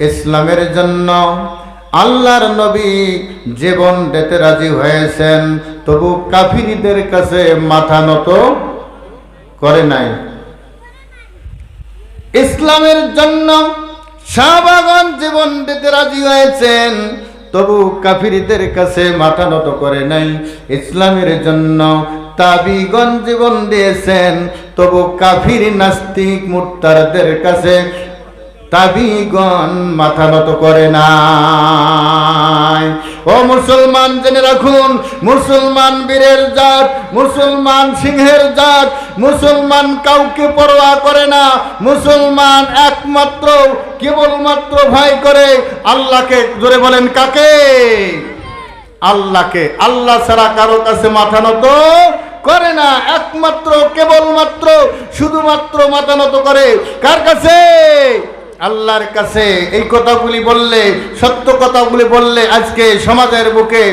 ইসলামের জন্য আল্লাহর নবী জীবন দিতে রাজি হয়েছেন, তবু কাফিরদের কাছে মাথা নত করে নাই। ইসলামের জন্য শাহবাগন জীবন দিতে রাজি হয়েছেন, তবু কাফিরদের কাছে মাথা নত করে নাই। ইসলামের জন্য তাবিগণ জীবন দিয়েছেন, তবু কাফির নাস্তিক মুর্তারদের কাছে তাবিগণ মাথা নত করে নাই। ও মুসলমান জেনে রাখুন, মুসলমান বীরের জাত, মুসলমান সিংহের জাত, মুসলমান কাউকে পরোয়া করে না, মুসলমান একমাত্র, কেবলমাত্র ভয় করে আল্লাহকে, জোরে বলেন কাকে? আল্লাহকে। আল্লাহ ছাড়া কারও কাছে মাথা নত করে না, একমাত্র, কেবলমাত্র, শুধুমাত্র মাথা নত করে। কার কাছে? আল্লাহর কাছে এই কথাগুলি বললে, সত্য কথাগুলি বললে আজকে সমাজের বুকে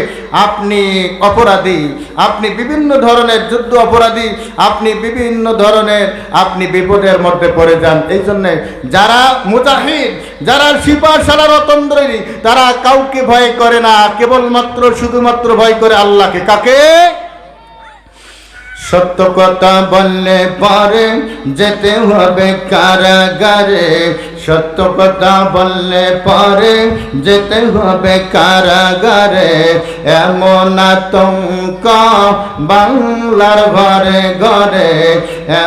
আপনি অপরাধী, আপনি বিভিন্ন ধরনের যুদ্ধ অপরাধী, আপনি বিভিন্ন ধরনের আপনি বিপদের মধ্যে পড়ে যান। এই জন্যে যারা মুজাহিদ, যারা সিপা সারা রতন্দ্রী তারা কাউকে ভয় করে না, কেবলমাত্র শুধুমাত্র ভয় করে আল্লাহকে। কাকে? সত্য কথা বললে পরে যেতে হবে কারাগারে। সত্য কথা বললে পরে যেতে হবে কারাগারে। এমন আতঙ্ক বাংলার ঘরে ঘরে।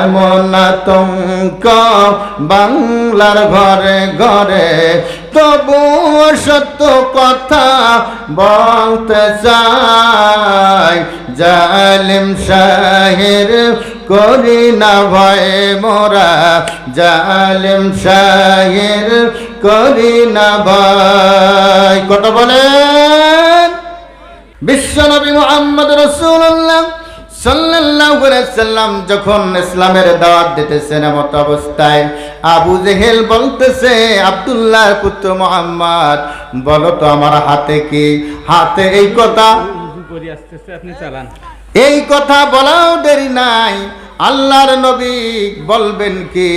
এমন আতঙ্ক বাংলার ঘরে ঘরে। তবু সত্য কথা বলতে চাই। জালিম শাহের করি না ভয় মোরা জালিম শাহের করি না ভয়। কত বলেন? বিশ্বনবী মোহাম্মদ রসুল্লাহ সাল্লাম যখন ইসলামের দাওয়াত দিতেছেন এমত অবস্থায় আবু জেহেল বলতেছে আব্দুল্লাহর পুত্র মোহাম্মদ বলো তো আমার হাতে কি? হাতে এই কথা? এই কথা বলাও দেরি নাই। আল্লাহর নবী বলবেন কি?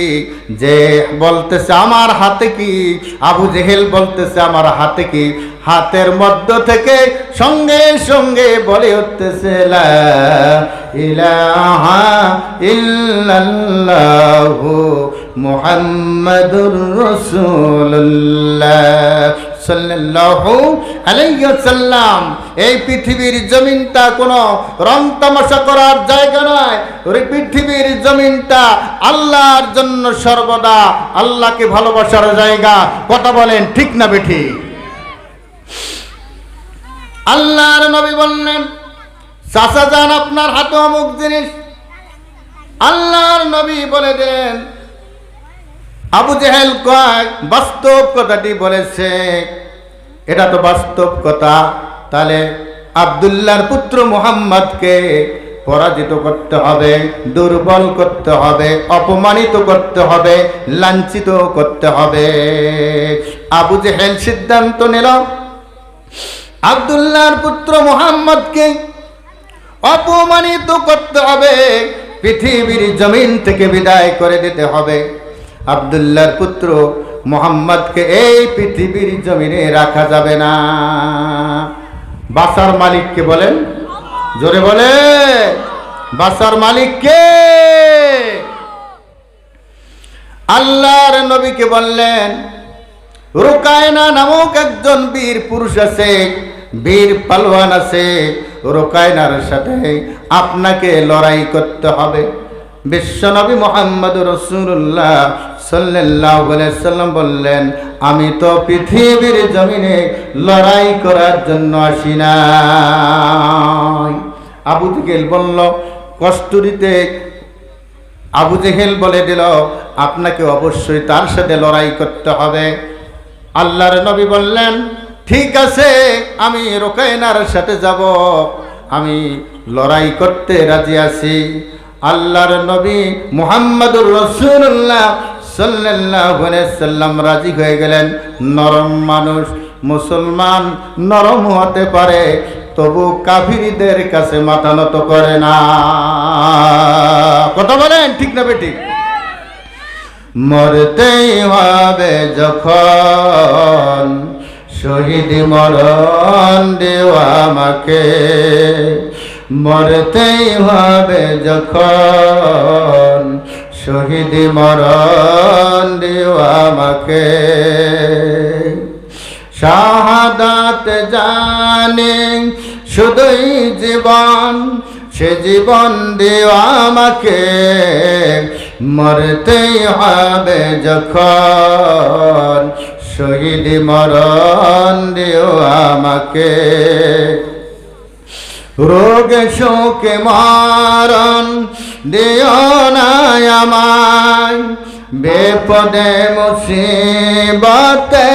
যে বলতেছে, আমার হাতে কি? আবু জেহেল বলতেছে, আমার হাতে কি? হাতের মধ্য থেকে সঙ্গে সঙ্গে বলে উঠতেছে মুহাম্মাদুর রাসূলুল্লাহ। এই পৃথিবীর জমিনটা কোনো রং তামাশা করার জায়গা নয়। পৃথিবীর জমিনটা আল্লাহর জন্য সর্বদা আল্লাহকে ভালোবাসার জায়গা। কথা বলেন, ঠিক না বেঠি? আল্লাহর নবী বললেন, চাচা যান আপনার হাতে অমুক জিনিস। আল্লাহর নবী বলে দেন আবু জেহেল কয়েক বাস্তব কথাটি বলেছে। এটা তো বাস্তব কথা। তাহলে আবদুল্লাহর পুত্র মুহাম্মদকে পরাজিত করতে হবে, দুর্বল করতে হবে, অপমানিত করতে হবে, লাঞ্ছিত করতে হবে। আবু জেহেল সিদ্ধান্ত নিল, আবদুল্লাহর পুত্র মুহাম্মদকে অপমানিত করতে হবে, পৃথিবীর জমিন থেকে বিদায় করে দিতে হবে। আবদুল্লাহর পুত্র মোহাম্মদকে এই পৃথিবীর জমিনে রাখা যাবে না। বাসার মালিককে বলেন। জোরে বলে। বাসার মালিককে। আল্লাহর নবীকে বললেন, রোকায়না নামক একজন বীর পুরুষ আছে, বীর পালোয়ান আছে। রোকায়নার সাথে আপনাকে লড়াই করতে হবে। বিশ্বনবী মোহাম্মদ রসুল্লাহ সাল্লাম বললেন, আমি তো পৃথিবীর জমিনে লড়াই করার জন্য আসি আবু জেহেল বলল কষ্টুরিতে আবু জেহেল বলে দিল, আপনাকে অবশ্যই তার সাথে লড়াই করতে হবে। আল্লাহর নবী বললেন, ঠিক আছে, আমি রোকায়নার সাথে যাব। আমি লড়াই করতে রাজি আছি। আল্লাহর নবী মুহাম্মদুর রসুল্লাহ সাল্লাহ সাল্লাম রাজি হয়ে গেলেন। নরম মানুষ, মুসলমান, নরম হতে পারে, তবু কাফিরদের কাছে মাথা নত করে না। কথা বলেন, ঠিক না বেঠিক? মরতেই হবে যখন শহীদ মরণ দেওয়া আমাকে। মরতেই হবে যখন শহীদ মরণ দেওয়া আমাকে। শাহাদাত জানে শুধুই জীবন, সে জীবন দেওয়া আমাকে। মরতেই হবে যখন শহীদ মরণ দিও আমাকে। রোগ শোকে মারণ দিও না আমায়। বেপদে মুসিবতে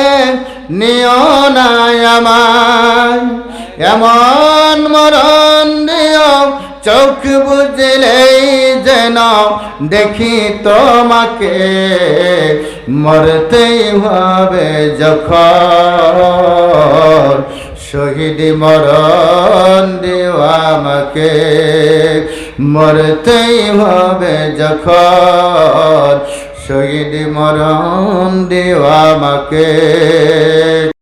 নিও না আমায়। এমন মরণ দিও, চোখ বুঝলেই যেন দেখি তোমাকে। মরতেই হবে যখন শহীদ মরণ দিও আমাকে। মরতেই হবে যখন শহীদ মরণ দিও আমাকে।